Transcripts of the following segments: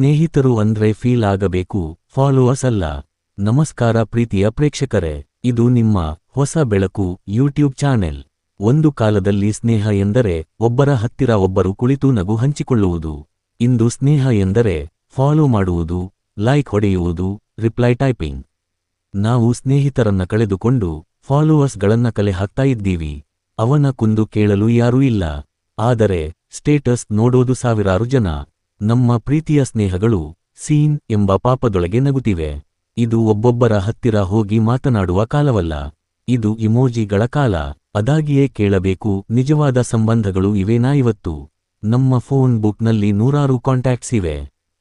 ಸ್ನೇಹಿತರು ಅಂದ್ರೆ ಫೀಲ್ ಆಗಬೇಕು ಫಾಲೋವರ್ಸ್ ಅಲ್ಲ. ನಮಸ್ಕಾರ ಪ್ರೀತಿಯ ಪ್ರೇಕ್ಷಕರೇ, ಇದು ನಿಮ್ಮ ಹೊಸ ಬೆಳಕು ಯೂಟ್ಯೂಬ್ ಚಾನೆಲ್ ಒಂದು ಕಾಲದಲ್ಲಿ ಸ್ನೇಹ ಎಂದರೆ ಒಬ್ಬರ ಹತ್ತಿರ ಒಬ್ಬರು ಕುಳಿತು ನಗು ಹಂಚಿಕೊಳ್ಳುವುದು. ಇಂದು ಸ್ನೇಹ ಎಂದರೆ ಫಾಲೋ ಮಾಡುವುದು ಲೈಕ್ ಹೊಡೆಯುವುದು ರಿಪ್ಲೈ ಟೈಪಿಂಗ್ ನಾವು ಸ್ನೇಹಿತರನ್ನ ಕಳೆದುಕೊಂಡು ಫಾಲೋವರ್ಸ್ಗಳನ್ನ ಕಲೆ ಹಾಕ್ತಾ ಇದ್ದೀವಿ. ಅವನ ಕುಂದು ಕೇಳಲು ಯಾರೂ ಇಲ್ಲ. ಆದರೆ ಸ್ಟೇಟಸ್ ನೋಡೋದು ಸಾವಿರಾರು ಜನ. ನಮ್ಮ ಪ್ರೀತಿಯ ಸ್ನೇಹಗಳು ಸೀನ್ ಎಂಬ ಪಾಪದೊಳಗೆ ನಗುತ್ತಿವೆ. ಇದು ಒಬ್ಬೊಬ್ಬರ ಹತ್ತಿರ ಹೋಗಿ ಮಾತನಾಡುವ ಕಾಲವಲ್ಲ. ಇದು ಇಮೋಜಿಗಳ ಕಾಲ. ಅದಾಗಿಯೇ ಕೇಳಬೇಕು, ನಿಜವಾದ ಸಂಬಂಧಗಳು ಇವೇನಾ ಇವತ್ತು? ನಮ್ಮ ಫೋನ್ ಬುಕ್ನಲ್ಲಿ ನೂರಾರು ಕಾಂಟ್ಯಾಕ್ಟ್ಸ್ ಇವೆ.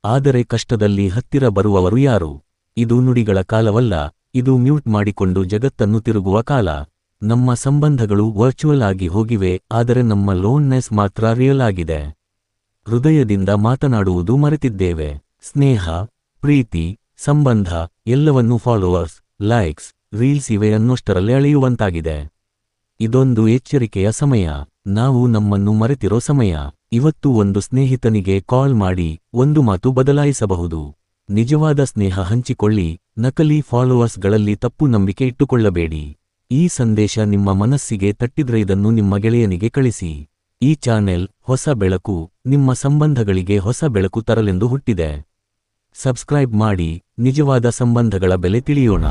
ಆದರೆ ಕಷ್ಟದಲ್ಲಿ ಹತ್ತಿರ ಬರುವವರು ಯಾರು? ಇದು ನುಡಿಗಳ ಕಾಲವಲ್ಲ. ಇದು ಮ್ಯೂಟ್ ಮಾಡಿಕೊಂಡು ಜಗತ್ತನ್ನು ತಿರುಗುವ ಕಾಲ. ನಮ್ಮ ಸಂಬಂಧಗಳು ವರ್ಚುವಲ್ ಆಗಿ ಹೋಗಿವೆ, ಆದರೆ ನಮ್ಮ ಲೋನ್ನೆಸ್ ಮಾತ್ರ ರಿಯಲ್ ಆಗಿದೆ. ಹೃದಯದಿಂದ ಮಾತನಾಡುವುದು ಮರೆತಿದ್ದೇವೆ. ಸ್ನೇಹ, ಪ್ರೀತಿ, ಸಂಬಂಧ ಎಲ್ಲವನ್ನೂ ಫಾಲೋವರ್ಸ್ ಲೈಕ್ಸ್ ರೀಲ್ಸ್ ಇವೆ ಅನ್ನೋಷ್ಟರಲ್ಲಿ ಅಳೆಯುವಂತಾಗಿದೆ. ಇದೊಂದು ಎಚ್ಚರಿಕೆಯ ಸಮಯ. ನಾವು ನಮ್ಮನ್ನು ಮರೆತಿರೋ ಸಮಯ. ಇವತ್ತು ಒಂದು ಸ್ನೇಹಿತನಿಗೆ ಕಾಲ್ ಮಾಡಿ ಒಂದು ಮಾತು ಬದಲಾಯಿಸಬಹುದು. ನಿಜವಾದ ಸ್ನೇಹ ಹಂಚಿಕೊಳ್ಳಿ. ನಕಲಿ ಫಾಲೋವರ್ಸ್ಗಳಲ್ಲಿ ತಪ್ಪು ನಂಬಿಕೆ ಇಟ್ಟುಕೊಳ್ಳಬೇಡಿ. ಈ ಸಂದೇಶ ನಿಮ್ಮ ಮನಸ್ಸಿಗೆ ತಟ್ಟಿದ್ರೆ ಇದನ್ನು ನಿಮ್ಮ ಗೆಳೆಯನಿಗೆ ಕಳಿಸಿ. ಈ ಚಾನೆಲ್ ಹೊಸ ಬೆಳಕು ನಿಮ್ಮ ಸಂಬಂಧಗಳಿಗೆ ಹೊಸ ಬೆಳಕು ತರಲೆಂದು ಹುಟ್ಟಿದೆ. ಸಬ್ಸ್ಕ್ರೈಬ್ ಮಾಡಿ ನಿಜವಾದ ಸಂಬಂಧಗಳ ಬೆಲೆ ತಿಳಿಯೋಣ.